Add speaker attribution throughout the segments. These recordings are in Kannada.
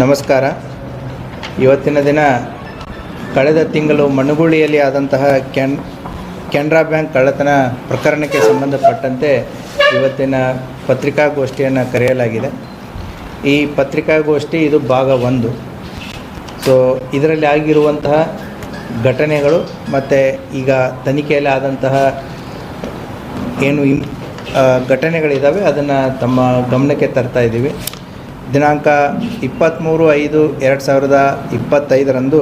Speaker 1: ನಮಸ್ಕಾರ. ಇವತ್ತಿನ ದಿನ ಕಳೆದ ತಿಂಗಳು ಮಣುಗುಳಿಯಲ್ಲಿ ಆದಂತಹ ಕೆನ್, ಕೆನರಾ ಬ್ಯಾಂಕ್ ಕಳ್ಳತನ ಪ್ರಕರಣಕ್ಕೆ ಸಂಬಂಧಪಟ್ಟಂತೆ ಇವತ್ತಿನ ಪತ್ರಿಕಾಗೋಷ್ಠಿಯನ್ನು ಕರೆಯಲಾಗಿದೆ. ಈ ಪತ್ರಿಕಾಗೋಷ್ಠಿ ಇದು ಭಾಗ ಒಂದು. ಸೊ ಇದರಲ್ಲಿ ಆಗಿರುವಂತಹ ಘಟನೆಗಳು ಮತ್ತು ಈಗ ತನಿಖೆಯಲ್ಲಿ ಆದಂತಹ ಏನು ಘಟನೆಗಳಿದ್ದಾವೆ ಅದನ್ನು ತಮ್ಮ ಗಮನಕ್ಕೆ ತರ್ತಾ ಇದ್ದೀವಿ. ದಿನಾಂಕ ಇಪ್ಪತ್ತ್ಮೂರು ಐದು ಎರಡು ಸಾವಿರದ ಇಪ್ಪತ್ತೈದರಂದು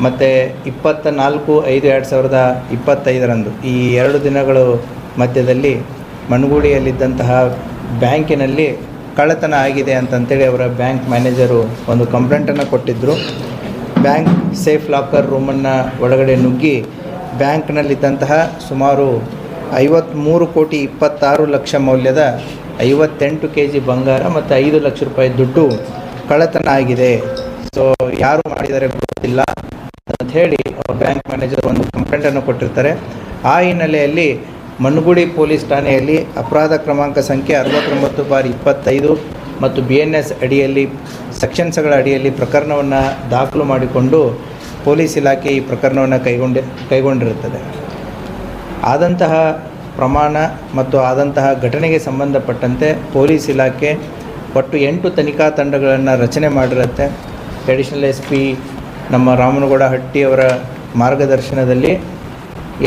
Speaker 1: ಮತ್ತು ಇಪ್ಪತ್ತ ನಾಲ್ಕು ಐದು ಎರಡು ಸಾವಿರದ ಇಪ್ಪತ್ತೈದರಂದು. ಈ ಎರಡು ದಿನಗಳು ಮಧ್ಯದಲ್ಲಿ ಮಣಗೂಡಿಯಲ್ಲಿದ್ದಂತಹ ಬ್ಯಾಂಕಿನಲ್ಲಿ ಕಳ್ಳತನ ಆಗಿದೆ ಅಂತಂತೇಳಿ ಅವರ ಬ್ಯಾಂಕ್ ಮ್ಯಾನೇಜರು ಒಂದು ಕಂಪ್ಲೇಂಟನ್ನು ಕೊಟ್ಟಿದ್ದರು ಬ್ಯಾಂಕ್ ಸೇಫ್ ಲಾಕರ್ ರೂಮನ್ನು ಒಳಗಡೆ ನುಗ್ಗಿ ಬ್ಯಾಂಕ್ನಲ್ಲಿದ್ದಂತಹ ಸುಮಾರು ಐವತ್ತ್ಮೂರು ಕೋಟಿ ಇಪ್ಪತ್ತಾರು ಲಕ್ಷ ಮೌಲ್ಯದ ಐವತ್ತೆಂಟು ಕೆ ಜಿ ಬಂಗಾರ ಮತ್ತು ಐದು ಲಕ್ಷ ರೂಪಾಯಿ ದುಡ್ಡು ಕಳ್ಳತನ ಆಗಿದೆ. ಸೊ ಯಾರು ಮಾಡಿದ್ದಾರೆ ಗೊತ್ತಿಲ್ಲ ಅಂತ ಹೇಳಿ ಅವ್ರ ಬ್ಯಾಂಕ್ ಮ್ಯಾನೇಜರ್ ಒಂದು ಕಂಪ್ಲೇಂಟನ್ನು ಕೊಟ್ಟಿರ್ತಾರೆ. ಆ ಹಿನ್ನೆಲೆಯಲ್ಲಿ ಮಣ್ಣುಗುಡಿ ಪೊಲೀಸ್ ಠಾಣೆಯಲ್ಲಿ ಅಪರಾಧ ಕ್ರಮಾಂಕ ಸಂಖ್ಯೆ ಅರವತ್ತೊಂಬತ್ತು ಬಾರಿ ಇಪ್ಪತ್ತೈದು ಮತ್ತು ಬಿ ಎನ್ ಎಸ್ ಅಡಿಯಲ್ಲಿ, ಸೆಕ್ಷನ್ಸ್ಗಳ ಅಡಿಯಲ್ಲಿ ಪ್ರಕರಣವನ್ನು ದಾಖಲು ಮಾಡಿಕೊಂಡು ಪೊಲೀಸ್ ಇಲಾಖೆ ಈ ಪ್ರಕರಣವನ್ನು ಕೈಗೊಂಡಿ, ಕೈಗೊಂಡಿರುತ್ತದೆ. ಆದಂತಹ ಪ್ರಮಾಣ ಮತ್ತು ಆದಂತಹ ಘಟನೆಗೆ ಸಂಬಂಧಪಟ್ಟಂತೆ ಪೊಲೀಸ್ ಇಲಾಖೆ ಒಟ್ಟು ಎಂಟು ತನಿಖಾ ತಂಡಗಳನ್ನು ರಚನೆ ಮಾಡಿರುತ್ತೆ. ಅಡಿಷನಲ್ ಎಸ್ ಪಿ ನಮ್ಮ ರಾಮನಗೌಡ ಹಟ್ಟಿಯವರ ಮಾರ್ಗದರ್ಶನದಲ್ಲಿ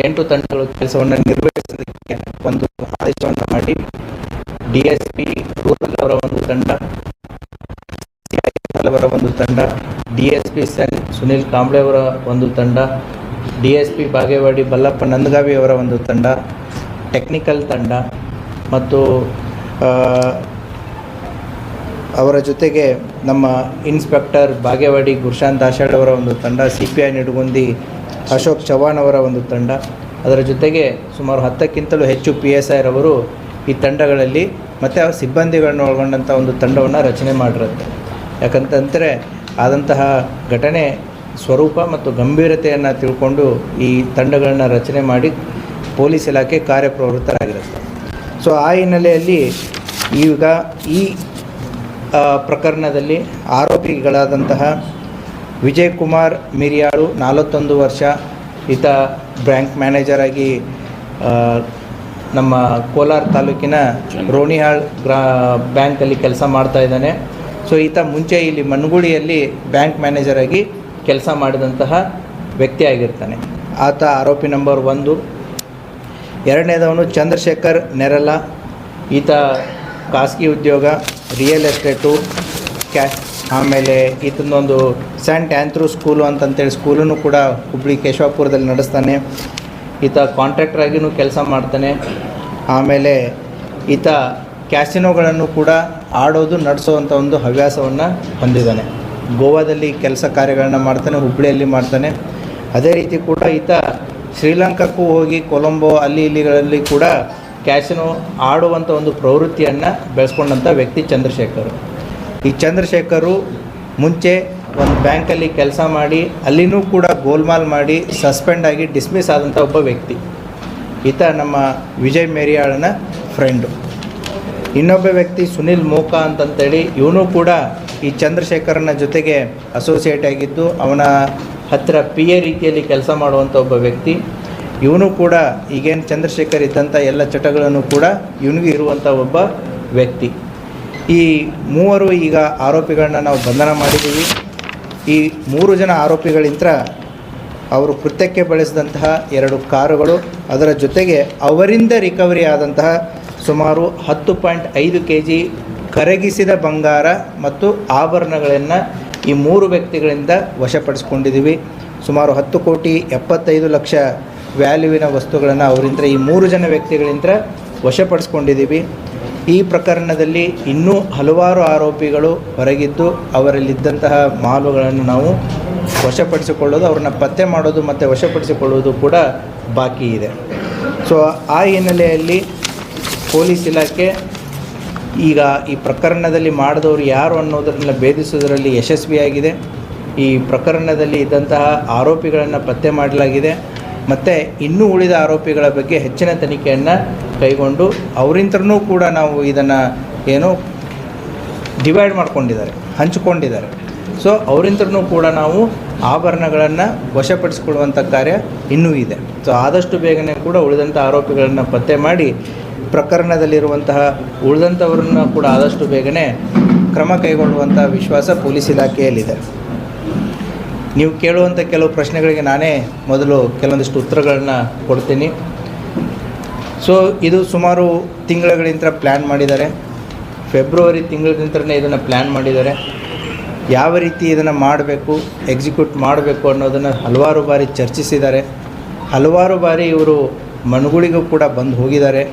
Speaker 1: ಎಂಟು ತಂಡಗಳು ಕೆಲಸವನ್ನು ನಿರ್ವಹಿಸೋದಕ್ಕೆ ಒಂದು ಆದೇಶವನ್ನು ಮಾಡಿ. ಡಿ ಎಸ್ ಪಿ ರೂರಲ್ ಅವರ ಒಂದು ತಂಡ ಅವರ ಒಂದು ತಂಡ ಡಿ ಎಸ್ ಪಿ ಸನ್ ಸುನಿಲ್ ಕಾಂಬ್ಳೆ ಅವರ ಒಂದು ತಂಡ D S P Bagewadi Ballappa Nandagavi ಅವರ ಒಂದು ತಂಡ ಟೆಕ್ನಿಕಲ್ ತಂಡ ಮತ್ತು ಅವರ ಜೊತೆಗೆ ನಮ್ಮ ಇನ್ಸ್ಪೆಕ್ಟರ್ ಬಾಗೇವಾಡಿ ಗುರುಶಾಂತ್ ದಾಶಾಳ್ ಅವರ ಒಂದು ತಂಡ C P I Nidugundi Ashok Chavan ಅವರ ಒಂದು ತಂಡ. ಅದರ ಜೊತೆಗೆ ಸುಮಾರು ಹತ್ತಕ್ಕಿಂತಲೂ ಹೆಚ್ಚು ಪಿ ಎಸ್ ಐರವರು ಈ ತಂಡಗಳಲ್ಲಿ ಮತ್ತು ಅವರ ಸಿಬ್ಬಂದಿಗಳನ್ನು ಒಳಗೊಂಡಂಥ ಒಂದು ತಂಡವನ್ನು ರಚನೆ ಮಾಡಿರುತ್ತೆ ಯಾಕಂತಂದರೆ ಆದಂತಹ ಘಟನೆ ಸ್ವರೂಪ ಮತ್ತು ಗಂಭೀರತೆಯನ್ನು ತಿಳ್ಕೊಂಡು ಈ ತಂಡಗಳನ್ನು ರಚನೆ ಮಾಡಿ ಪೊಲೀಸ್ ಇಲಾಖೆ ಕಾರ್ಯಪ್ರವೃತ್ತರಾಗಿರುತ್ತೆ. ಸೊ ಆ ಹಿನ್ನೆಲೆಯಲ್ಲಿ ಈಗ ಈ ಪ್ರಕರಣದಲ್ಲಿ ಆರೋಪಿಗಳಾದಂತಹ ವಿಜಯ್ ಕುಮಾರ್ ಮಿರಿಯಾಳು ನಲವತ್ತೊಂದು ವರ್ಷ, ಈತ ಬ್ಯಾಂಕ್ ಮ್ಯಾನೇಜರ್ ಆಗಿ ನಮ್ಮ ಕೋಲಾರ ತಾಲೂಕಿನ ರೋಣಿಹಾಳ್ ಗ್ರಾ, ಬ್ಯಾಂಕಲ್ಲಿ ಕೆಲಸ ಮಾಡ್ತಾ ಇದ್ದಾನೆ. ಸೊ ಈತ ಮುಂಚೆ ಇಲ್ಲಿ ಮಣ್ಣುಗುಡಿಯಲ್ಲಿ ಬ್ಯಾಂಕ್ ಮ್ಯಾನೇಜರ್ ಆಗಿ ಕೆಲಸ ಮಾಡಿದಂತಹ ವ್ಯಕ್ತಿಯಾಗಿರ್ತಾನೆ ಆತ ಆರೋಪಿ ನಂಬರ್ ಒಂದು. ಎರಡನೇದವನು ಚಂದ್ರಶೇಖರ್ ನೆರಲ, ಈತ ಖಾಸಗಿ ಉದ್ಯೋಗ ರಿಯಲ್ ಎಸ್ಟೇಟು ಕ್ಯಾ ಆಮೇಲೆ ಈತನೊಂದು ಸ್ಯಾಂಟ್ ಆ್ಯಂಥ್ರೂ ಸ್ಕೂಲು ಅಂತಂತೇಳಿ ಸ್ಕೂಲನ್ನು ಕೂಡ ಹುಬ್ಳಿ ಕೇಶವಾಪುರದಲ್ಲಿ ನಡೆಸ್ತಾನೆ. ಈತ ಕಾಂಟ್ರಾಕ್ಟರ್ ಆಗಿಯೂ ಕೆಲಸ ಮಾಡ್ತಾನೆ. ಆಮೇಲೆ ಈತ ಕ್ಯಾಸಿನೋಗಳನ್ನು ಕೂಡ ಆಡೋದು ನಡೆಸೋವಂಥ ಒಂದು ಹವ್ಯಾಸವನ್ನು ಹೊಂದಿದ್ದಾನೆ. ಗೋವಾದಲ್ಲಿ ಕೆಲಸ ಕಾರ್ಯಗಳನ್ನ ಮಾಡ್ತಾನೆ ಹುಬ್ಬಳ್ಳಿಯಲ್ಲಿ ಮಾಡ್ತಾನೆ. ಅದೇ ರೀತಿ ಕೂಡ ಈತ ಶ್ರೀಲಂಕಾಕ್ಕೂ ಹೋಗಿ ಕೊಲಂಬೋ ಅಲ್ಲಿ ಇಲ್ಲಿಗಳಲ್ಲಿ ಕೂಡ ಕ್ಯಾಸಿನೋ ಆಡುವಂಥ ಒಂದು ಪ್ರವೃತ್ತಿಯನ್ನು ಬೆಳೆಸ್ಕೊಂಡಂಥ ವ್ಯಕ್ತಿ ಚಂದ್ರಶೇಖರ್. ಈ ಚಂದ್ರಶೇಖರು ಮುಂಚೆ ಒಂದು ಬ್ಯಾಂಕಲ್ಲಿ ಕೆಲಸ ಮಾಡಿ, ಅಲ್ಲಿನೂ ಕೂಡ ಗೋಲ್ಮಾಲ್ ಮಾಡಿ, ಸಸ್ಪೆಂಡ್ ಆಗಿ ಡಿಸ್ಮಿಸ್ ಆದಂಥ ಒಬ್ಬ ವ್ಯಕ್ತಿ. ಈತ ನಮ್ಮ ವಿಜಯ್ ಮೇರಿಯಾಳನ ಫ್ರೆಂಡು. ಇನ್ನೊಬ್ಬ ವ್ಯಕ್ತಿ ಸುನಿಲ್ ಮೋಕಾ ಅಂತಂತೇಳಿ, ಇವನು ಕೂಡ ಈ ಚಂದ್ರಶೇಖರನ ಜೊತೆಗೆ ಅಸೋಸಿಯೇಟ್ ಆಗಿದ್ದು, ಅವನ ಹತ್ತಿರ ಪಿ ಎ ರೀತಿಯಲ್ಲಿ ಕೆಲಸ ಮಾಡುವಂಥ ಒಬ್ಬ ವ್ಯಕ್ತಿ, ಇವನು ಕೂಡ ಈಗೇನು ಚಂದ್ರಶೇಖರ್ ಇದ್ದಂಥ ಎಲ್ಲ ಚಟಗಳನ್ನು ಕೂಡ ಇವನಿಗೂ ಇರುವಂಥ ಒಬ್ಬ ವ್ಯಕ್ತಿ. ಈ ಮೂವರು ಈಗ ಆರೋಪಿಗಳನ್ನ ನಾವು ಬಂಧನ ಮಾಡಿದ್ದೀವಿ. ಈ ಮೂರು ಜನ ಆರೋಪಿಗಳಿಂದ ಅವರು ಕೃತ್ಯಕ್ಕೆ ಬಳಸಿದಂತಹ ಎರಡು ಕಾರುಗಳು, ಅದರ ಜೊತೆಗೆ ಅವರಿಂದ ರಿಕವರಿ ಆದಂತಹ ಸುಮಾರು ಹತ್ತು ಪಾಯಿಂಟ್ ಐದು ಕೆ ಜಿ ಕರಗಿಸಿದ ಬಂಗಾರ ಮತ್ತು ಆಭರಣಗಳನ್ನು ಈ ಮೂರು ವ್ಯಕ್ತಿಗಳಿಂದ ವಶಪಡಿಸ್ಕೊಂಡಿದ್ದೀವಿ. ಸುಮಾರು ಹತ್ತು ಕೋಟಿ ಎಪ್ಪತ್ತೈದು ಲಕ್ಷ ವ್ಯಾಲ್ಯೂವಿನ ವಸ್ತುಗಳನ್ನು ಅವರಿಂದ ಈ ಮೂರು ಜನ ವ್ಯಕ್ತಿಗಳಿಂದ ವಶಪಡಿಸ್ಕೊಂಡಿದ್ದೀವಿ. ಈ ಪ್ರಕರಣದಲ್ಲಿ ಇನ್ನೂ ಹಲವಾರು ಆರೋಪಿಗಳು ಹೊರಗಿದ್ದು ಅವರಲ್ಲಿದ್ದಂತಹ ಮಾಲುಗಳನ್ನು ನಾವು ವಶಪಡಿಸಿಕೊಳ್ಳೋದು, ಅವ್ರನ್ನ ಪತ್ತೆ ಮಾಡೋದು ಮತ್ತು ವಶಪಡಿಸಿಕೊಳ್ಳುವುದು ಕೂಡ ಬಾಕಿ ಇದೆ. ಸೊ ಆ ಹಿನ್ನೆಲೆಯಲ್ಲಿ ಪೊಲೀಸ್ ಇಲಾಖೆ ಈಗ ಈ ಪ್ರಕರಣದಲ್ಲಿ ಮಾಡಿದವರು ಯಾರು ಅನ್ನೋದನ್ನ ಭೇದಿಸೋದರಲ್ಲಿ ಯಶಸ್ವಿಯಾಗಿದೆ ಈ ಪ್ರಕರಣದಲ್ಲಿ ಇದ್ದಂತಹ ಆರೋಪಿಗಳನ್ನು ಪತ್ತೆ ಮಾಡಲಾಗಿದೆ. ಮತ್ತು ಇನ್ನೂ ಉಳಿದ ಆರೋಪಿಗಳ ಬಗ್ಗೆ ಹೆಚ್ಚಿನ ತನಿಖೆಯನ್ನು ಕೈಗೊಂಡು ಅವರಿಂದನೂ ಕೂಡ ನಾವು ಇದನ್ನು ಏನು ಡಿವೈಡ್ ಮಾಡ್ಕೊಂಡಿದ್ದಾರೆ, ಹಂಚಿಕೊಂಡಿದ್ದಾರೆ. ಸೊ ಅವರಿಂದನೂ ಕೂಡ ನಾವು ಆಭರಣಗಳನ್ನು ವಶಪಡಿಸಿಕೊಳ್ಳುವಂಥ ಕಾರ್ಯ ಇನ್ನೂ ಇದೆ. ಸೊ ಆದಷ್ಟು ಬೇಗನೆ ಕೂಡ ಉಳಿದಂಥ ಆರೋಪಿಗಳನ್ನು ಪತ್ತೆ ಮಾಡಿ ಪ್ರಕರಣದಲ್ಲಿರುವಂತಹ ಉಳಿದಂಥವ್ರನ್ನ ಕೂಡ ಆದಷ್ಟು ಬೇಗನೆ ಕ್ರಮ ಕೈಗೊಳ್ಳುವಂಥ ವಿಶ್ವಾಸ ಪೊಲೀಸ್ ಇಲಾಖೆಯಲ್ಲಿದೆ. ನೀವು ಕೇಳುವಂಥ ಕೆಲವು ಪ್ರಶ್ನೆಗಳಿಗೆ ನಾನೇ ಮೊದಲು ಕೆಲವೊಂದಿಷ್ಟು ಉತ್ತರಗಳನ್ನ ಕೊಡ್ತೀನಿ. ಸೊ ಇದು ಸುಮಾರು ತಿಂಗಳುಗಳಿಂದ ಪ್ಲ್ಯಾನ್ ಮಾಡಿದ್ದಾರೆ. ಫೆಬ್ರವರಿ ತಿಂಗಳಿಂದನೇ ಇದನ್ನು ಪ್ಲ್ಯಾನ್ ಮಾಡಿದ್ದಾರೆ. ಯಾವ ರೀತಿ ಇದನ್ನು ಮಾಡಬೇಕು ಎಕ್ಸಿಕ್ಯೂಟ್ ಮಾಡಬೇಕು ಅನ್ನೋದನ್ನು ಹಲವಾರು ಬಾರಿ ಚರ್ಚಿಸಿದ್ದಾರೆ. ಹಲವಾರು ಬಾರಿ ಇವರು ಮನುಗಳಿಗೂ ಕೂಡ ಬಂದು ಹೋಗಿದ್ದಾರೆ.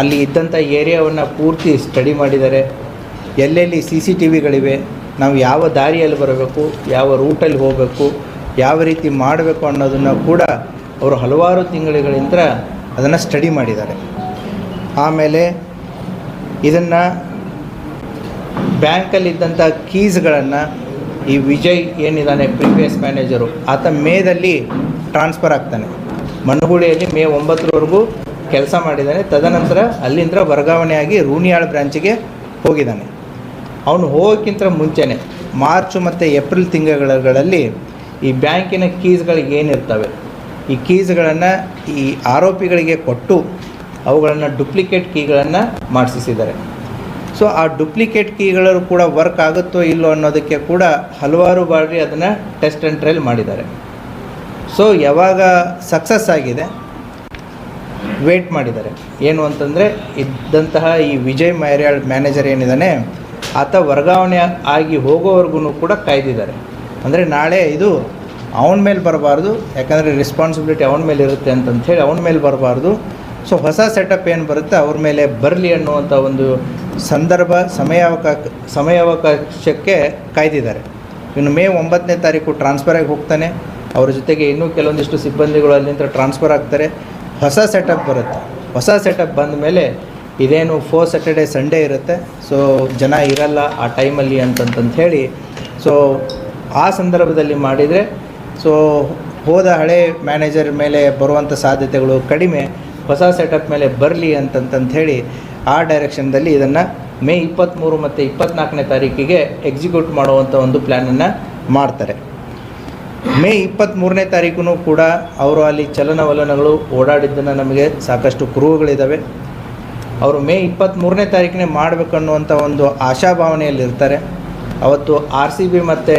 Speaker 1: ಅಲ್ಲಿ ಇದ್ದಂಥ ಏರಿಯಾವನ್ನು ಪೂರ್ತಿ ಸ್ಟಡಿ ಮಾಡಿದ್ದಾರೆ. ಎಲ್ಲೆಲ್ಲಿ ಸಿ ಸಿ ಟಿ ವಿಗಳಿವೆ, ನಾವು ಯಾವ ದಾರಿಯಲ್ಲಿ ಬರಬೇಕು, ಯಾವ ರೂಟಲ್ಲಿ ಹೋಗಬೇಕು, ಯಾವ ರೀತಿ ಮಾಡಬೇಕು ಅನ್ನೋದನ್ನು ಕೂಡ ಅವರು ಹಲವಾರು ತಿಂಗಳುಗಳಿಂದ ಅದನ್ನು ಸ್ಟಡಿ ಮಾಡಿದ್ದಾರೆ. ಆಮೇಲೆ ಇದನ್ನು ಬ್ಯಾಂಕಲ್ಲಿದ್ದಂಥ ಕೀಸ್ಗಳನ್ನು ಈ ವಿಜಯ್ ಏನಿದ್ದಾನೆ, ಪ್ರೀವಿಯಸ್ ಮ್ಯಾನೇಜರು, ಆತ ಮೇದಲ್ಲಿ ಟ್ರಾನ್ಸ್ಫರ್ ಆಗ್ತಾನೆ. ಮಣ್ಣುಗುಳಿಯಲ್ಲಿ ಮೇ ಒಂಬತ್ತರವರೆಗೂ ಕೆಲಸ ಮಾಡಿದ್ದಾನೆ. ತದನಂತರ ಅಲ್ಲಿಂದ ವರ್ಗಾವಣೆಯಾಗಿ ರೂನಿಯಾಳ್ ಬ್ರಾಂಚಿಗೆ ಹೋಗಿದ್ದಾನೆ. ಅವನು ಹೋಗೋಕ್ಕಿಂತ ಮುಂಚೆನೆ ಮಾರ್ಚ್ ಮತ್ತು ಏಪ್ರಿಲ್ ತಿಂಗಳುಗಳಲ್ಲಿ ಈ ಬ್ಯಾಂಕಿನ ಕೀಸ್ಗಳಿಗೆ ಏನಿರ್ತವೆ, ಈ ಕೀಸ್ಗಳನ್ನು ಈ ಆರೋಪಿಗಳಿಗೆ ಕೊಟ್ಟು ಅವುಗಳನ್ನು ಡುಪ್ಲಿಕೇಟ್ ಕೀಗಳನ್ನು ಮಾಡಿಸಿದ್ದಾರೆ ಸೊ, ಆ ಡುಪ್ಲಿಕೇಟ್ ಕೀಗಳು ಕೂಡ ವರ್ಕ್ ಆಗುತ್ತೋ ಇಲ್ಲೋ ಅನ್ನೋದಕ್ಕೆ ಕೂಡ ಹಲವಾರು ಬಾರಿ ಅದನ್ನು ಟೆಸ್ಟ್ ಆ್ಯಂಡ್ ಟ್ರಯಲ್ ಮಾಡಿದ್ದಾರೆ. ಸೊ, ಯಾವಾಗ ಸಕ್ಸಸ್ ಆಗಿದೆ ವೇಟ್ ಮಾಡಿದ್ದಾರೆ. ಏನು ಅಂತಂದರೆ, ಇದ್ದಂತಹ ಈ ವಿಜಯ್ ಮೈರ್ಯಾಳ್ ಮ್ಯಾನೇಜರ್ ಏನಿದ್ದಾನೆ, ಆತ ವರ್ಗಾವಣೆ ಆಗಿ ಹೋಗೋವರೆಗೂ ಕೂಡ ಕಾಯ್ದಿದ್ದಾರೆ. ಅಂದರೆ ನಾಳೆ ಇದು ಅವನ ಮೇಲೆ ಬರಬಾರ್ದು, ಯಾಕಂದರೆ ರೆಸ್ಪಾನ್ಸಿಬಿಲಿಟಿ ಅವನ ಮೇಲೆ ಇರುತ್ತೆ ಅಂತಂತ ಹೇಳಿ ಅವನ ಮೇಲೆ ಬರಬಾರ್ದು. ಸೊ ಹೊಸ ಸೆಟಪ್ ಏನು ಬರುತ್ತೆ, ಅವ್ರ ಮೇಲೆ ಬರಲಿ ಅನ್ನುವಂಥ ಒಂದು ಸಂದರ್ಭ ಸಮಯಾವಕಾಶ ಸಮಯಾವಕಾಶಕ್ಕೆ ಕಾಯ್ದಿದ್ದಾರೆ. ಇನ್ನು ಮೇ ಒಂಬತ್ತನೇ ತಾರೀಕು ಟ್ರಾನ್ಸ್ಫರ್ ಆಗಿ ಹೋಗ್ತಾನೆ. ಅವ್ರ ಜೊತೆಗೆ ಇನ್ನೂ ಕೆಲವೊಂದಿಷ್ಟು ಸಿಬ್ಬಂದಿಗಳು ಅಲ್ಲಿಂದ ಟ್ರಾನ್ಸ್ಫರ್ ಆಗ್ತಾರೆ. ಹೊಸ ಸೆಟಪ್ ಬರುತ್ತೆ. ಹೊಸ ಸೆಟಪ್ ಬಂದ ಮೇಲೆ ಇದೇನು ಫೋರ್ ಸ್ಯಾಟರ್ಡೆ ಸಂಡೇ ಇರುತ್ತೆ. ಸೊ ಜನ ಇರಲ್ಲ ಆ ಟೈಮಲ್ಲಿ ಅಂತಂತಂತ ಹೇಳಿ. ಸೊ ಆ ಸಂದರ್ಭದಲ್ಲಿ ಮಾಡಿದರೆ ಸೊ ಹೋದ ಹಳೆ ಮ್ಯಾನೇಜರ್ ಮೇಲೆ ಬರುವಂಥ ಸಾಧ್ಯತೆಗಳು ಕಡಿಮೆ. ಹೊಸ ಸೆಟಪ್ ಮೇಲೆ ಬರಲಿ ಅಂತಂತಂತ ಹೇಳಿ, ಆ ಡೈರೆಕ್ಷನ್ದಲ್ಲಿ ಇದನ್ನು ಮೇ ಇಪ್ಪತ್ತ್ಮೂರು ಮತ್ತು ಇಪ್ಪತ್ತ್ನಾಲ್ಕನೇ ತಾರೀಕಿಗೆ ಎಕ್ಸಿಕ್ಯೂಟ್ ಮಾಡುವಂಥ ಒಂದು ಪ್ಲ್ಯಾನನ್ನು ಮಾಡ್ತಾರೆ. ಮೇ ಇಪ್ಪತ್ತ್ಮೂರನೇ ತಾರೀಕು ಕೂಡ ಅವರು ಅಲ್ಲಿ ಚಲನವಲನಗಳು ಓಡಾಡಿದ್ದನ್ನು ನಮಗೆ ಸಾಕಷ್ಟು ಕುರುಹುಗಳಿದ್ದಾವೆ ಅವರು ಮೇ ಇಪ್ಪತ್ತ್ಮೂರನೇ ತಾರೀಕಿನೇ ಮಾಡಬೇಕನ್ನುವಂಥ ಒಂದು ಆಶಾಭಾವನೆಯಲ್ಲಿರ್ತಾರೆ. ಅವತ್ತು ಆರ್ ಸಿ ಬಿ ಮತ್ತು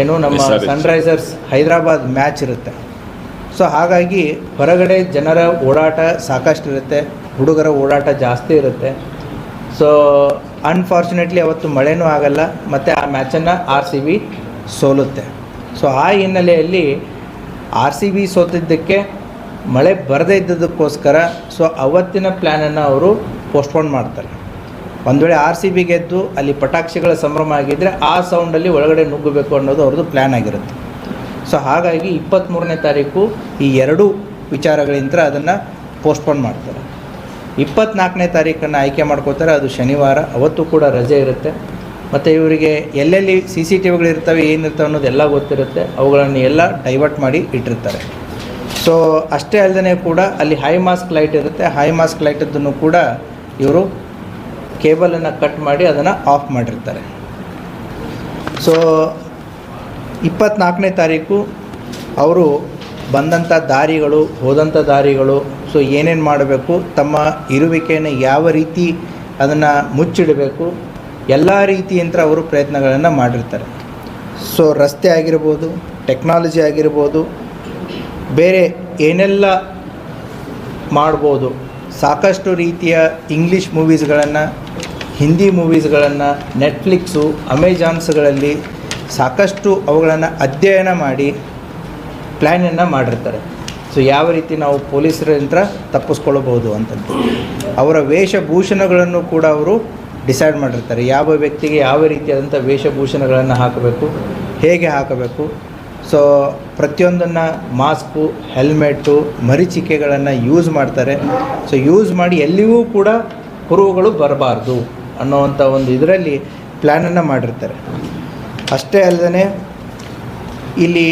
Speaker 1: ಏನು ನಮ್ಮ. ಸನ್ರೈಸರ್ಸ್ ಹೈದರಾಬಾದ್ ಮ್ಯಾಚ್ ಇರುತ್ತೆ. ಸೊ ಹಾಗಾಗಿ ಹೊರಗಡೆ ಜನರ ಓಡಾಟ ಸಾಕಷ್ಟು ಇರುತ್ತೆ ಹುಡುಗರ ಓಡಾಟ ಜಾಸ್ತಿ ಇರುತ್ತೆ. ಸೊ ಅನ್ಫಾರ್ಚುನೇಟ್ಲಿ ಅವತ್ತು ಮಳೆನೂ ಆಗಲ್ಲ ಮತ್ತು ಆ ಮ್ಯಾಚನ್ನು ಆರ್ ಸಿ ಬಿ ಸೋಲುತ್ತೆ. ಸೊ ಆ ಹಿನ್ನೆಲೆಯಲ್ಲಿ ಆರ್ ಸಿ ಬಿ ಸೋತಿದ್ದಕ್ಕೆ ಮಳೆ ಬರದೇ ಇದ್ದದಕ್ಕೋಸ್ಕರ ಸೊ ಅವತ್ತಿನ ಪ್ಲ್ಯಾನನ್ನು ಅವರು ಪೋಸ್ಟ್ಪೋನ್ ಮಾಡ್ತಾರೆ. ಒಂದು ವೇಳೆ ಆರ್ ಸಿ ಬಿ ಗೆದ್ದು ಅಲ್ಲಿ ಪಟಾಕ್ಷಿಗಳ ಸಂಭ್ರಮ ಆಗಿದ್ದರೆ ಆ ಸೌಂಡಲ್ಲಿ ಒಳಗಡೆ ನುಗ್ಗಬೇಕು ಅನ್ನೋದು ಅವ್ರದ್ದು ಪ್ಲ್ಯಾನ್ ಆಗಿರುತ್ತೆ. ಸೊ ಹಾಗಾಗಿ ಇಪ್ಪತ್ತ್ಮೂರನೇ ತಾರೀಕು ಈ ಎರಡೂ ವಿಚಾರಗಳಿಂದ ಅದನ್ನು ಪೋಸ್ಟ್ಪೋನ್ ಮಾಡ್ತಾರೆ. ಇಪ್ಪತ್ತ್ನಾಲ್ಕನೇ ತಾರೀಕನ್ನು ಆಯ್ಕೆ ಮಾಡ್ಕೋತಾರೆ ಅದು ಶನಿವಾರ, ಅವತ್ತು ಕೂಡ ರಜೆ ಇರುತ್ತೆ. ಮತ್ತು ಇವರಿಗೆ ಎಲ್ಲೆಲ್ಲಿ ಸಿ ಸಿ ಟಿ ವಿಗಳಿರ್ತವೆ ಏನಿರ್ತವೆ ಅನ್ನೋದೆಲ್ಲ ಗೊತ್ತಿರುತ್ತೆ. ಅವುಗಳನ್ನು ಎಲ್ಲ ಡೈವರ್ಟ್ ಮಾಡಿ ಇಟ್ಟಿರ್ತಾರೆ. ಸೊ ಅಷ್ಟೇ ಅಲ್ಲದೆ ಕೂಡ ಅಲ್ಲಿ ಹೈ ಮಾಸ್ಕ್ ಲೈಟ್ ಇರುತ್ತೆ. ಹೈ ಮಾಸ್ಕ್ ಲೈಟದ್ದನ್ನು ಕೂಡ ಇವರು ಕೇಬಲನ್ನು ಕಟ್ ಮಾಡಿ ಅದನ್ನು ಆಫ್ ಮಾಡಿರ್ತಾರೆ. ಸೊ ಇಪ್ಪತ್ನಾಲ್ಕನೇ ತಾರೀಕು ಅವರು ಬಂದಂಥ ದಾರಿಗಳು ಹೋದಂಥ ದಾರಿಗಳು ಸೊ ಏನೇನು ಮಾಡಬೇಕು, ತಮ್ಮ ಇರುವಿಕೆಯನ್ನು ಯಾವ ರೀತಿ ಅದನ್ನು ಮುಚ್ಚಿಡಬೇಕು ಎಲ್ಲ ರೀತಿಯಿಂದ ಅವರು ಪ್ರಯತ್ನಗಳನ್ನು ಮಾಡಿರ್ತಾರೆ. ಸೊ ರಸ್ತೆ ಆಗಿರ್ಬೋದು ಟೆಕ್ನಾಲಜಿ ಆಗಿರ್ಬೋದು, ಬೇರೆ ಏನೆಲ್ಲ ಮಾಡ್ಬೋದು, ಸಾಕಷ್ಟು ರೀತಿಯ ಇಂಗ್ಲೀಷ್ ಮೂವೀಸ್ಗಳನ್ನು ಹಿಂದಿ ಮೂವೀಸ್ಗಳನ್ನು ನೆಟ್ಫ್ಲಿಕ್ಸು ಅಮೆಜಾನ್ಸ್ಗಳಲ್ಲಿ ಸಾಕಷ್ಟು ಅವುಗಳನ್ನು ಅಧ್ಯಯನ ಮಾಡಿ ಪ್ಲ್ಯಾನನ್ನು ಮಾಡಿರ್ತಾರೆ. ಸೊ ಯಾವ ರೀತಿ ನಾವು ಪೊಲೀಸರಿಂದ ತಪ್ಪಿಸ್ಕೊಳ್ಬೋದು ಅಂತಂದು ಅವರ ವೇಷಭೂಷಣಗಳನ್ನು ಕೂಡ ಅವರು ಡಿಸೈಡ್ ಮಾಡಿರ್ತಾರೆ ಯಾವ ವ್ಯಕ್ತಿಗೆ ಯಾವ ರೀತಿಯಾದಂಥ ವೇಷಭೂಷಣಗಳನ್ನು ಹಾಕಬೇಕು, ಹೇಗೆ ಹಾಕಬೇಕು. ಸೊ ಪ್ರತಿಯೊಂದನ್ನು ಮಾಸ್ಕು ಹೆಲ್ಮೆಟ್ಟು ಮರಿಚಿಕೆಗಳನ್ನು ಯೂಸ್ ಮಾಡ್ತಾರೆ. ಸೊ ಯೂಸ್ ಮಾಡಿ ಎಲ್ಲಿಯೂ ಕೂಡ ಕುರುಹುಗಳು ಬರಬಾರ್ದು ಅನ್ನೋವಂಥ ಒಂದು ಇದರಲ್ಲಿ ಪ್ಲ್ಯಾನನ್ನು ಮಾಡಿರ್ತಾರೆ. ಅಷ್ಟೇ ಅಲ್ಲದೆ ಇಲ್ಲಿ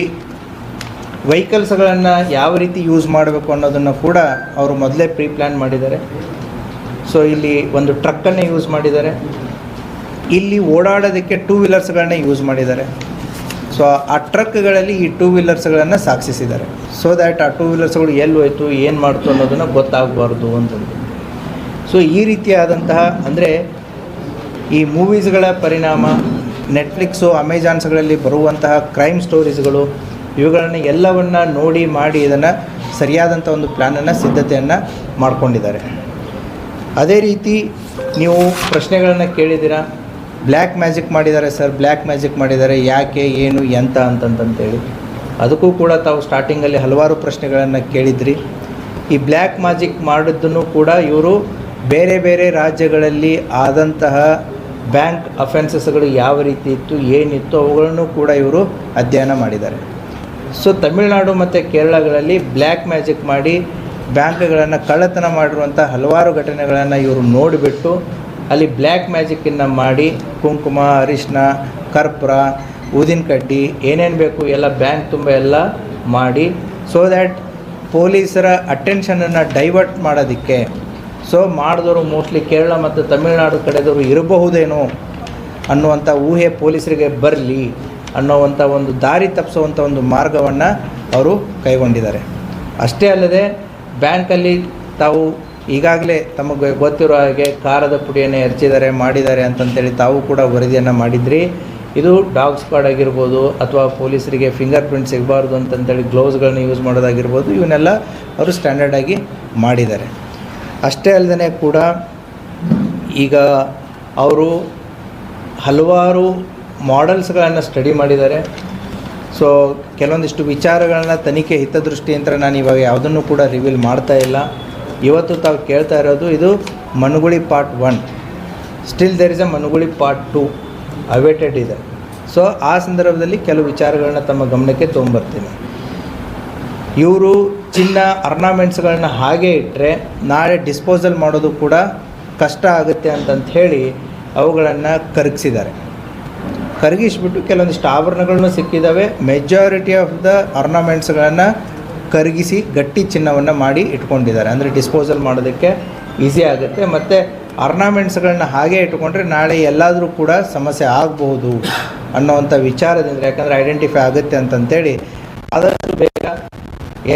Speaker 1: ವೆಹಿಕಲ್ಸ್ಗಳನ್ನು ಯಾವ ರೀತಿ ಯೂಸ್ ಮಾಡಬೇಕು ಅನ್ನೋದನ್ನು ಕೂಡ ಅವರು ಮೊದಲೇ ಪ್ರೀ ಪ್ಲ್ಯಾನ್ ಮಾಡಿದ್ದಾರೆ. ಸೊ ಇಲ್ಲಿ ಒಂದು ಟ್ರಕ್ಕನ್ನೇ ಯೂಸ್ ಮಾಡಿದ್ದಾರೆ. ಇಲ್ಲಿ ಓಡಾಡೋದಕ್ಕೆ ಟೂ ವೀಲರ್ಸ್ಗಳನ್ನ ಯೂಸ್ ಮಾಡಿದ್ದಾರೆ. ಸೊ ಆ ಟ್ರಕ್ಗಳಲ್ಲಿ ಈ ಟೂ ವೀಲರ್ಸ್ಗಳನ್ನು ಸಾಕ್ಷಿಸಿದ್ದಾರೆ. ಸೊ ದ್ಯಾಟ್ ಆ ಟೂ ವೀಲರ್ಸ್ಗಳು ಎಲ್ಲಿ ಹೋಯ್ತು, ಏನು ಮಾಡ್ತು ಅನ್ನೋದನ್ನು ಗೊತ್ತಾಗಬಾರ್ದು ಅಂತಂದು ಸೊ ಈ ರೀತಿಯಾದಂತಹ, ಅಂದರೆ ಈ ಮೂವೀಸ್ಗಳ ಪರಿಣಾಮ ನೆಟ್ಫ್ಲಿಕ್ಸು ಅಮೆಜಾನ್ಸ್ಗಳಲ್ಲಿ ಬರುವಂತಹ ಕ್ರೈಮ್ ಸ್ಟೋರೀಸ್ಗಳು ಇವುಗಳನ್ನು ಎಲ್ಲವನ್ನ ನೋಡಿ ಮಾಡಿ ಇದನ್ನು ಸರಿಯಾದಂಥ ಒಂದು ಪ್ಲ್ಯಾನನ್ನು ಸಿದ್ಧತೆಯನ್ನು ಮಾಡ್ಕೊಂಡಿದ್ದಾರೆ. ಅದೇ ರೀತಿ ನೀವು ಪ್ರಶ್ನೆಗಳನ್ನು ಕೇಳಿದ್ದೀರಾ? ಬ್ಲ್ಯಾಕ್ ಮ್ಯಾಜಿಕ್ ಮಾಡಿದ್ದಾರೆ ಸರ್ ಬ್ಲ್ಯಾಕ್ ಮ್ಯಾಜಿಕ್ ಮಾಡಿದ್ದಾರೆ, ಯಾಕೆ, ಏನು, ಎಂತ ಅಂತಂತಂತೇಳಿ. ಅದಕ್ಕೂ ಕೂಡ ತಾವು ಸ್ಟಾರ್ಟಿಂಗಲ್ಲಿ ಹಲವಾರು ಪ್ರಶ್ನೆಗಳನ್ನು ಕೇಳಿದ್ರಿ. ಈ ಬ್ಲ್ಯಾಕ್ ಮ್ಯಾಜಿಕ್ ಮಾಡಿದ್ದನ್ನು ಕೂಡ ಇವರು ಬೇರೆ ಬೇರೆ ರಾಜ್ಯಗಳಲ್ಲಿ ಆದಂತಹ ಬ್ಯಾಂಕ್ ಅಫೆನ್ಸಸ್ಗಳು ಯಾವ ರೀತಿ ಇತ್ತು, ಏನಿತ್ತು, ಅವುಗಳನ್ನು ಕೂಡ ಇವರು ಅಧ್ಯಯನ ಮಾಡಿದ್ದಾರೆ. ಸೊ ತಮಿಳುನಾಡು ಮತ್ತು ಕೇರಳಗಳಲ್ಲಿ ಬ್ಲ್ಯಾಕ್ ಮ್ಯಾಜಿಕ್ ಮಾಡಿ ಬ್ಯಾಂಕ್ಗಳನ್ನು ಕಳ್ಳತನ ಮಾಡಿರುವಂಥ ಹಲವಾರು ಘಟನೆಗಳನ್ನು ಇವರು ನೋಡಿಬಿಟ್ಟು ಅಲ್ಲಿ ಬ್ಲ್ಯಾಕ್ ಮ್ಯಾಜಿಕ್ಕನ್ನು ಮಾಡಿ ಕುಂಕುಮ ಅರಿಶಿನ ಕರ್ಪೂರ ಊದಿನ ಕಡ್ಡಿ, ಏನೇನು ಬೇಕು ಎಲ್ಲ ಬ್ಯಾಂಕ್ ತುಂಬ ಎಲ್ಲ ಮಾಡಿ ಸೊ ದ್ಯಾಟ್ ಪೊಲೀಸರ ಅಟೆನ್ಷನನ್ನು ಡೈವರ್ಟ್ ಮಾಡೋದಕ್ಕೆ. ಸೊ ಮಾಡಿದವರು ಮೋಸ್ಟ್ಲಿ ಕೇರಳ ಮತ್ತು ತಮಿಳುನಾಡು ಕಡೆದವರು ಇರಬಹುದೇನೋ ಅನ್ನುವಂಥ ಊಹೆ ಪೊಲೀಸರಿಗೆ ಬರಲಿ ಅನ್ನೋವಂಥ ಒಂದು ದಾರಿ ತಪ್ಪಿಸುವಂಥ ಒಂದು ಮಾರ್ಗವನ್ನು ಅವರು ಕೈಗೊಂಡಿದ್ದಾರೆ. ಅಷ್ಟೇ ಅಲ್ಲದೆ ಬ್ಯಾಂಕಲ್ಲಿ ತಾವು ಈಗಾಗಲೇ ತಮಗೆ ಗೊತ್ತಿರೋ ಹಾಗೆ ಖಾರದ ಪುಡಿಯನ್ನು ಎರಚಿದ್ದಾರೆ, ಮಾಡಿದ್ದಾರೆ ಅಂತಂತೇಳಿ ತಾವು ಕೂಡ ವರದಿಯನ್ನು ಮಾಡಿದ್ರಿ. ಇದು ಡಾಗ್ ಸ್ಕ್ವಾಡ್ ಆಗಿರ್ಬೋದು ಅಥವಾ ಪೊಲೀಸರಿಗೆ ಫಿಂಗರ್ ಪ್ರಿಂಟ್ ಸಿಗಬಾರ್ದು ಅಂತಂತೇಳಿ ಗ್ಲೌಸ್ಗಳನ್ನ ಯೂಸ್ ಮಾಡೋದಾಗಿರ್ಬೋದು, ಇವನ್ನೆಲ್ಲ ಅವರು ಸ್ಟ್ಯಾಂಡರ್ಡಾಗಿ ಮಾಡಿದ್ದಾರೆ. ಅಷ್ಟೇ ಅಲ್ಲದೆ ಕೂಡ ಈಗ ಅವರು ಹಲವಾರು ಮಾಡೆಲ್ಸ್ಗಳನ್ನು ಸ್ಟಡಿ ಮಾಡಿದ್ದಾರೆ. ಸೊ ಕೆಲವೊಂದಿಷ್ಟು ವಿಚಾರಗಳನ್ನ ತನಿಖೆ ಹಿತದೃಷ್ಟಿಯಿಂದ ನಾನು ಇವಾಗ ಯಾವುದನ್ನು ಕೂಡ ರಿವೀಲ್ ಮಾಡ್ತಾ ಇಲ್ಲ. ಇವತ್ತು ತಾವು ಕೇಳ್ತಾ ಇರೋದು, ಇದು Manuguli part one still there is a Manuguli part two awaited ಇದೆ. ಸೊ ಆ ಸಂದರ್ಭದಲ್ಲಿ ಕೆಲವು ವಿಚಾರಗಳನ್ನ ತಮ್ಮ ಗಮನಕ್ಕೆ ತೊಗೊಂಬರ್ತೀನಿ. ಇವರು ಚಿನ್ನ ಅರ್ನಾಮೆಂಟ್ಸ್ಗಳನ್ನ ಹಾಗೆ ಇಟ್ಟರೆ ನಾಳೆ ಡಿಸ್ಪೋಸಲ್ ಮಾಡೋದು ಕೂಡ ಕಷ್ಟ ಆಗುತ್ತೆ ಅಂತಂತ ಹೇಳಿ ಅವುಗಳನ್ನು ಕರಗಿಸಿದ್ದಾರೆ. ಕರಗಿಸ್ಬಿಟ್ಟು ಕೆಲವೊಂದಿಷ್ಟು ಆಭರಣಗಳನ್ನು ಸಿಕ್ಕಿದ್ದಾವೆ ಮೆಜಾರಿಟಿ ಆಫ್ ದ ಆರ್ನಮೆಂಟ್ಸ್ಗಳನ್ನು ಕರಗಿಸಿ ಗಟ್ಟಿ ಚಿನ್ನವನ್ನು ಮಾಡಿ ಇಟ್ಕೊಂಡಿದ್ದಾರೆ. ಅಂದರೆ ಡಿಸ್ಪೋಸಲ್ ಮಾಡೋದಕ್ಕೆ ಈಸಿ ಆಗುತ್ತೆ. ಮತ್ತು ಆರ್ನಮೆಂಟ್ಸ್ಗಳನ್ನ ಹಾಗೆ ಇಟ್ಕೊಂಡ್ರೆ ನಾಳೆ ಎಲ್ಲಾದರೂ ಕೂಡ ಸಮಸ್ಯೆ ಆಗಬಹುದು ಅನ್ನೋವಂಥ ವಿಚಾರದಿಂದ, ಯಾಕಂದರೆ ಐಡೆಂಟಿಫೈ ಆಗುತ್ತೆ ಅಂತಂತೇಳಿ, ಆದಷ್ಟು ಬೇಗ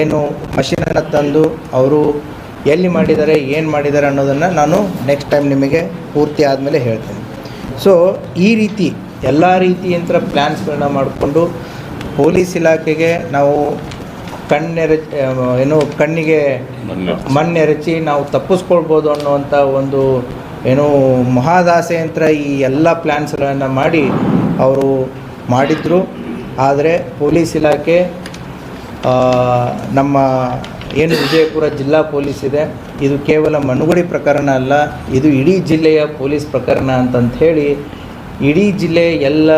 Speaker 1: ಏನು ಮಷೀನನ್ನು ತಂದು ಅವರು ಎಲ್ಲಿ ಮಾಡಿದ್ದಾರೆ, ಏನು ಮಾಡಿದ್ದಾರೆ ಅನ್ನೋದನ್ನು ನಾನು ನೆಕ್ಸ್ಟ್ ಟೈಮ್ ನಿಮಗೆ ಪೂರ್ತಿ ಆದಮೇಲೆ ಹೇಳ್ತೇನೆ. ಸೊ ಈ ರೀತಿ ಎಲ್ಲ ರೀತಿಯಂತ್ರ ಪ್ಲ್ಯಾನ್ಸ್ಗಳನ್ನ ಮಾಡಿಕೊಂಡು ಪೊಲೀಸ್ ಇಲಾಖೆಗೆ ನಾವು ಕಣ್ಣೆರ ಏನು ಕಣ್ಣಿಗೆ ಮಣ್ಣೆರಚಿ ನಾವು ತಪ್ಪಿಸ್ಕೊಳ್ಬೋದು ಅನ್ನುವಂಥ ಒಂದು ಏನು ಮಹಾದಾಸೆ ಅಂತ ಈ ಎಲ್ಲ ಪ್ಲ್ಯಾನ್ಸ್ಗಳನ್ನು ಮಾಡಿ ಅವರು ಮಾಡಿದರು. ಆದರೆ ಪೊಲೀಸ್ ಇಲಾಖೆ ನಮ್ಮ ಏನು ವಿಜಯಪುರ ಜಿಲ್ಲಾ ಪೊಲೀಸ್ ಇದೆ, ಇದು ಕೇವಲ ಮನುಗುಡಿ ಪ್ರಕರಣ ಅಲ್ಲ, ಇದು ಇಡೀ ಜಿಲ್ಲೆಯ ಪೊಲೀಸ್ ಪ್ರಕರಣ ಅಂತಂಥೇಳಿ ಇಡೀ ಜಿಲ್ಲೆ ಎಲ್ಲ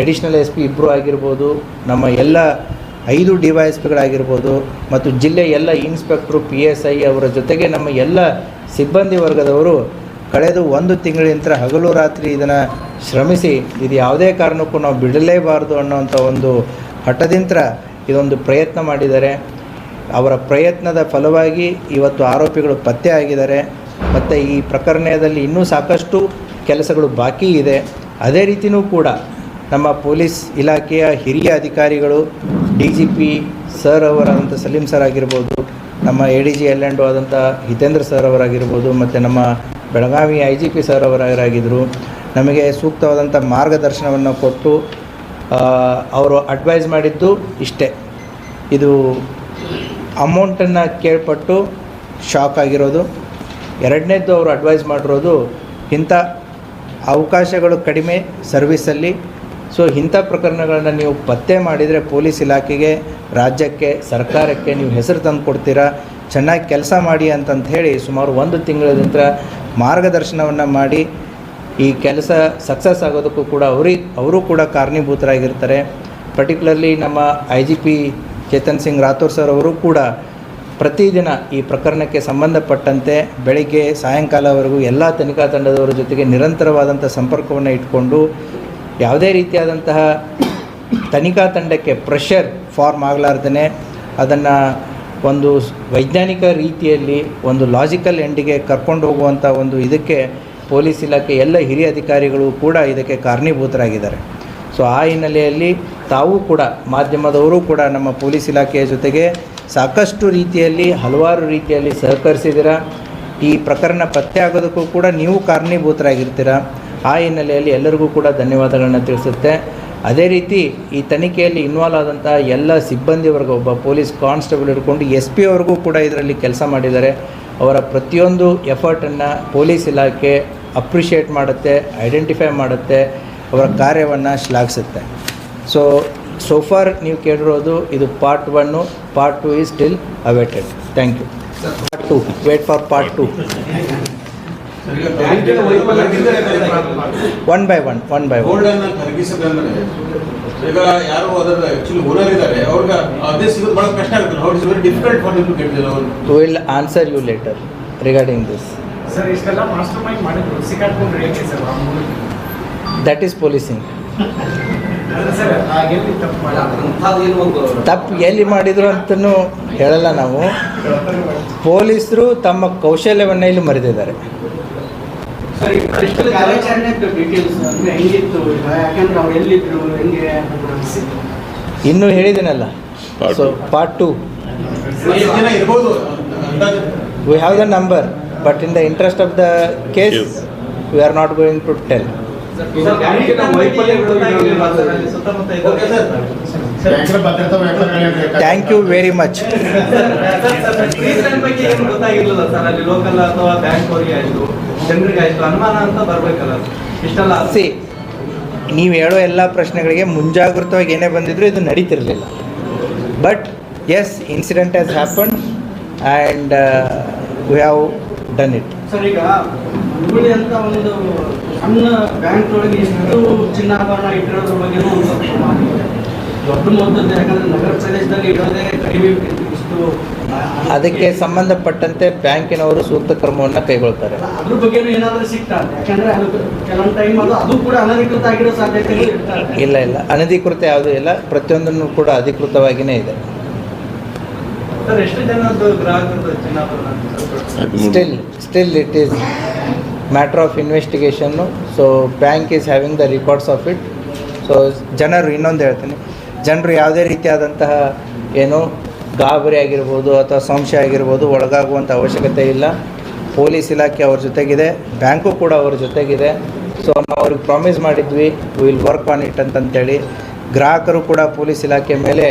Speaker 1: ಎಡಿಷ್ನಲ್ ಎಸ್ ಪಿ ಇಬ್ಬರು ಆಗಿರ್ಬೋದು, ನಮ್ಮ ಎಲ್ಲ ಐದು ಡಿ ವೈ ಎಸ್ ಪಿಗಳಾಗಿರ್ಬೋದು ಮತ್ತು ಜಿಲ್ಲೆ ಎಲ್ಲ ಇನ್ಸ್ಪೆಕ್ಟ್ರು ಪಿ ಎಸ್ ಐ ಅವರ ಜೊತೆಗೆ ನಮ್ಮ ಎಲ್ಲ ಸಿಬ್ಬಂದಿ ವರ್ಗದವರು ಕಳೆದು ಒಂದು ತಿಂಗಳಿಂದ ಹಗಲು ರಾತ್ರಿ ಇದನ್ನು ಶ್ರಮಿಸಿ, ಇದು ಯಾವುದೇ ಕಾರಣಕ್ಕೂ ನಾವು ಬಿಡಲೇಬಾರ್ದು ಅನ್ನೋವಂಥ ಒಂದು ಹಠದಿಂದ ಇದೊಂದು ಪ್ರಯತ್ನ ಮಾಡಿದ್ದಾರೆ. ಅವರ ಪ್ರಯತ್ನದ ಫಲವಾಗಿ ಇವತ್ತು ಆರೋಪಿಗಳು ಪತ್ತೆ ಆಗಿದ್ದಾರೆ. ಮತ್ತು ಈ ಪ್ರಕರಣದಲ್ಲಿ ಇನ್ನೂ ಸಾಕಷ್ಟು ಕೆಲಸಗಳು ಬಾಕಿ ಇದೆ. ಅದೇ ರೀತಿಯೂ ಕೂಡ ನಮ್ಮ ಪೊಲೀಸ್ ಇಲಾಖೆಯ ಹಿರಿಯ ಅಧಿಕಾರಿಗಳು, ಡಿ ಜಿ ಪಿ ಸರ್ ಅವರಾದಂಥ ಸಲೀಂ ಸರ್ ಆಗಿರ್ಬೋದು, ನಮ್ಮ A D G L and ಆದಂಥ ಹಿತೇಂದ್ರ ಸರ್ ಅವರಾಗಿರ್ಬೋದು, ಮತ್ತು ನಮ್ಮ Belagavi I G P sir ಅವರಾಗಿದ್ದರು ನಮಗೆ ಸೂಕ್ತವಾದಂಥ ಮಾರ್ಗದರ್ಶನವನ್ನು ಕೊಟ್ಟು ಅವರು ಅಡ್ವೈಸ್ ಮಾಡಿದ್ದು ಇಷ್ಟೇ. ಇದು ಅಮೌಂಟನ್ನು ಕೇಳ್ಪಟ್ಟು ಶಾಕ್ ಆಗಿರೋದು. ಎರಡನೇದ್ದು ಅವರು ಅಡ್ವೈಸ್ ಮಾಡಿರೋದು ಇಂಥ ಅವಕಾಶಗಳು ಕಡಿಮೆ ಸರ್ವಿಸಲ್ಲಿ. ಸೊ ಇಂಥ ಪ್ರಕರಣಗಳನ್ನ ನೀವು ಪತ್ತೆ ಮಾಡಿದರೆ ಪೊಲೀಸ್ ಇಲಾಖೆಗೆ, ರಾಜ್ಯಕ್ಕೆ, ಸರ್ಕಾರಕ್ಕೆ ನೀವು ಹೆಸರು ತಂದು ಕೊಡ್ತೀರಾ? ಚೆನ್ನಾಗಿ ಕೆಲಸ ಮಾಡಿ ಅಂತಂತ ಹೇಳಿ ಸುಮಾರು ಒಂದು ತಿಂಗಳ ನಂತರ ಮಾರ್ಗದರ್ಶನವನ್ನು ಮಾಡಿ ಈ ಕೆಲಸ ಸಕ್ಸಸ್ ಆಗೋದಕ್ಕೂ ಕೂಡ ಅವ್ರಿಗೆ ಅವರು ಕೂಡ ಕಾರಣೀಭೂತರಾಗಿರ್ತಾರೆ. ಪರ್ಟಿಕ್ಯುಲರ್ಲಿ ನಮ್ಮ I G P Chetan Singh Rathore sir ಅವರು ಕೂಡ ಪ್ರತಿದಿನ ಈ ಪ್ರಕರಣಕ್ಕೆ ಸಂಬಂಧಪಟ್ಟಂತೆ ಬೆಳಗ್ಗೆ ಸಾಯಂಕಾಲವರೆಗೂ ಎಲ್ಲ ತನಿಖಾ ತಂಡದವರ ಜೊತೆಗೆ ನಿರಂತರವಾದಂಥ ಸಂಪರ್ಕವನ್ನು ಇಟ್ಕೊಂಡು ಯಾವುದೇ ರೀತಿಯಾದಂತಹ ತನಿಖಾ ತಂಡಕ್ಕೆ ಪ್ರೆಷರ್ ಫಾರ್ಮ್ ಆಗಲಾರ್ದೇ ಅದನ್ನು ಒಂದು ವೈಜ್ಞಾನಿಕ ರೀತಿಯಲ್ಲಿ ಒಂದು ಲಾಜಿಕಲ್ ಎಂಡಿಗೆ ಕರ್ಕೊಂಡು ಹೋಗುವಂಥ ಒಂದು ಇದಕ್ಕೆ ಪೊಲೀಸ್ ಇಲಾಖೆ ಎಲ್ಲ ಹಿರಿಯ ಅಧಿಕಾರಿಗಳು ಕೂಡ ಇದಕ್ಕೆ ಕಾರಣೀಭೂತರಾಗಿದ್ದಾರೆ. ಸೊ ಆ ಹಿನ್ನೆಲೆಯಲ್ಲಿ ತಾವು ಕೂಡ ಮಾಧ್ಯಮದವರು ಕೂಡ ನಮ್ಮ ಪೊಲೀಸ್ ಇಲಾಖೆಯ ಜೊತೆಗೆ ಸಾಕಷ್ಟು ರೀತಿಯಲ್ಲಿ, ಹಲವಾರು ರೀತಿಯಲ್ಲಿ ಸಹಕರಿಸಿದ್ದೀರ? ಈ ಪ್ರಕರಣ ಪತ್ತೆ ಆಗೋದಕ್ಕೂ ಕೂಡ ನೀವು ಕಾರಣೀಭೂತರಾಗಿರ್ತೀರ? ಆ ಹಿನ್ನೆಲೆಯಲ್ಲಿ ಎಲ್ಲರಿಗೂ ಕೂಡ ಧನ್ಯವಾದಗಳನ್ನು ತಿಳಿಸುತ್ತೆ. ಅದೇ ರೀತಿ ಈ ತನಿಖೆಯಲ್ಲಿ ಇನ್ವಾಲ್ವ್ ಆದಂಥ ಎಲ್ಲ ಸಿಬ್ಬಂದಿವರೆಗೂ, ಒಬ್ಬ ಪೊಲೀಸ್ ಕಾನ್ಸ್ಟೇಬಲ್ ಹಿಡ್ಕೊಂಡು ಎಸ್ ಪಿ ಅವ್ರಿಗೂ ಕೂಡ ಇದರಲ್ಲಿ ಕೆಲಸ ಮಾಡಿದ್ದಾರೆ. ಅವರ ಪ್ರತಿಯೊಂದು ಎಫರ್ಟನ್ನು ಪೊಲೀಸ್ ಇಲಾಖೆ ಅಪ್ರಿಷಿಯೇಟ್ ಮಾಡುತ್ತೆ, ಐಡೆಂಟಿಫೈ ಮಾಡುತ್ತೆ, ಅವರ ಕಾರ್ಯವನ್ನು ಶ್ಲಾಘಿಸುತ್ತೆ. ಸೊ ಸೋಫಾರ್ ನೀವು ಕೇಳಿರೋದು ಇದು part one part two is still awaited thank you part two wait for part two one by one one by one
Speaker 2: gold ಅನ್ನ ಖರೀದಿಸಬೇಕಂದ್ರೆ ಈಗ ಯಾರು ಅದರ ಆಕ್ಚುಲಿ ಓನರ್ ಇದ್ದಾರೆ ಅವ್ರಿಗೆ ಅದೇ ಸಿಗೋದು ಬಹಳ ಕಷ್ಟ ಆಗುತ್ತೆ. How it's very difficult for ನಿಮ್ ಟು ಗೆಟ್ ಅವರು
Speaker 1: will answer you later regarding this
Speaker 3: sir ಇಷ್ಟೆಲ್ಲ ಮಾಸ್ಟರ್ ಮೈಂಡ್ ಮಾಡಿದ್ರು ಸಿಕ್ಕಾಡ್ಕೊಂಡ್ರೆ ಹೇಗೆ ಸರ್
Speaker 1: ದಟ್ ಈಸ್ ಪೊಲೀಸಿಂಗ್
Speaker 3: ತಪ್ಪು
Speaker 1: ಎಲ್ಲಿ ಮಾಡಿದ್ರು ಅಂತಲೂ ಹೇಳಲ್ಲ ನಾವು. ಪೊಲೀಸರು ತಮ್ಮ ಕೌಶಲ್ಯವನ್ನು ಇಲ್ಲಿ ಮರೆದಿದ್ದಾರೆ ಇನ್ನೂ ಹೇಳಿದ್ದೀನಲ್ಲ so part two we have the number but in the interest of the case we are not going to tell thank you very much
Speaker 4: ಬಗ್ಗೆ ಏನು ಗೊತ್ತಾಗಿರ್ಲಿಲ್ಲ ಸರ್ ಅಲ್ಲಿ ಲೋಕಲ್ ಅಥವಾ ಬ್ಯಾಂಕ್ ಅವರಿಗೆ ಆಯ್ತು ಜನರಿಗೆ ಆಯ್ತು ಅನುಮಾನ ಅಂತ ಬರ್ಬೇಕಲ್ಲ. ಇಷ್ಟೆಲ್ಲ?
Speaker 1: ಸಿ ನೀವು ಹೇಳೋ ಎಲ್ಲ ಪ್ರಶ್ನೆಗಳಿಗೆ ಮುಂಜಾಗೃತವಾಗಿ ಏನೇ ಬಂದಿದ್ರು ಇದು ನಡೀತಿರಲಿಲ್ಲ. But as incident has happen and we have done it
Speaker 4: sir ಈಗ ಹುಬ್ಬಳ್ಳಿ ಅಂತ ಒಂದು ಸಣ್ಣ ಬ್ಯಾಂಕ್ ಒಳಗೆ ಇಷ್ಟು ಚಿನ್ನಾಭರಣ ಇಟ್ಟಿರೋದ್ರ ಬಗ್ಗೆ ಒಂದು. ದೊಡ್ಡ ಮೊತ್ತದ ಯಾಕಂದ್ರೆ ನಗರ ಪ್ರದೇಶದಲ್ಲಿ ಇಡೋದೇ ಕಡಿಮೆ ಇಷ್ಟು
Speaker 1: ಅದಕ್ಕೆ ಸಂಬಂಧಪಟ್ಟಂತೆ ಬ್ಯಾಂಕಿನವರು ಸೂಕ್ತ ಕ್ರಮವನ್ನು ಕೈಗೊಳ್ತಾರೆ.
Speaker 4: ಅದ್ರ ಬಗ್ಗೆ ಏನಾದರೂ ಸಿಗ್ತಾ ಯಾಕಂದ್ರೆ ಕೆಲವೊಂದು ಟೈಮ್ ಅದು ಅದು ಕೂಡ ಅನಧಿಕೃತ ಆಗಿರೋ ಸಾಧ್ಯತೆ
Speaker 1: ಇಲ್ಲ ಇಲ್ಲ. ಅನಧಿಕೃತ ಯಾವುದೂ ಇಲ್ಲ. ಪ್ರತಿಯೊಂದನ್ನು ಕೂಡ ಅಧಿಕೃತವಾಗಿಯೇ ಇದೆ
Speaker 4: ಸರ್ ಎಷ್ಟು ಜನದ್ದು ಗ್ರಾಹಕರದ್ದು ಚಿನ್ನಾಭರಣ ಅಂತ ಸ್ವಲ್ಪ
Speaker 1: still still it is matter of ಇನ್ವೆಸ್ಟಿಗೇಷನ್ನು so bank is having the records of it so ಜನರು ಇನ್ನೊಂದು ಹೇಳ್ತೀನಿ. ಜನರು ಯಾವುದೇ ರೀತಿಯಾದಂತಹ ಏನು ಗಾಬರಿ ಆಗಿರ್ಬೋದು ಅಥವಾ ಸಂಶಯ ಆಗಿರ್ಬೋದು ಒಳಗಾಗುವಂಥ ಅವಶ್ಯಕತೆ ಇಲ್ಲ. ಪೊಲೀಸ್ ಇಲಾಖೆ ಅವ್ರ ಜೊತೆಗಿದೆ ಬ್ಯಾಂಕು ಕೂಡ ಅವ್ರ ಜೊತೆಗಿದೆ. ಸೊ ನಾವು ಅವ್ರಿಗೆ ಪ್ರಾಮಿಸ್ ಮಾಡಿದ್ವಿ ವಿಲ್ ವರ್ಕ್ ಆನ್ ಇಟ್ ಅಂತಂತೇಳಿ. ಗ್ರಾಹಕರು ಕೂಡ ಪೊಲೀಸ್ ಇಲಾಖೆ ಮೇಲೆ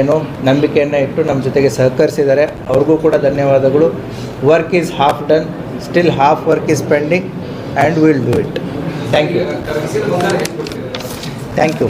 Speaker 1: ಏನು ನಂಬಿಕೆಯನ್ನು ಇಟ್ಟು ನಮ್ಮ ಜೊತೆಗೆ ಸಹಕರಿಸಿದ್ದಾರೆ. ಅವ್ರಿಗೂ ಕೂಡ ಧನ್ಯವಾದಗಳು. Work is half done still half work is pending and will do it thank you thank you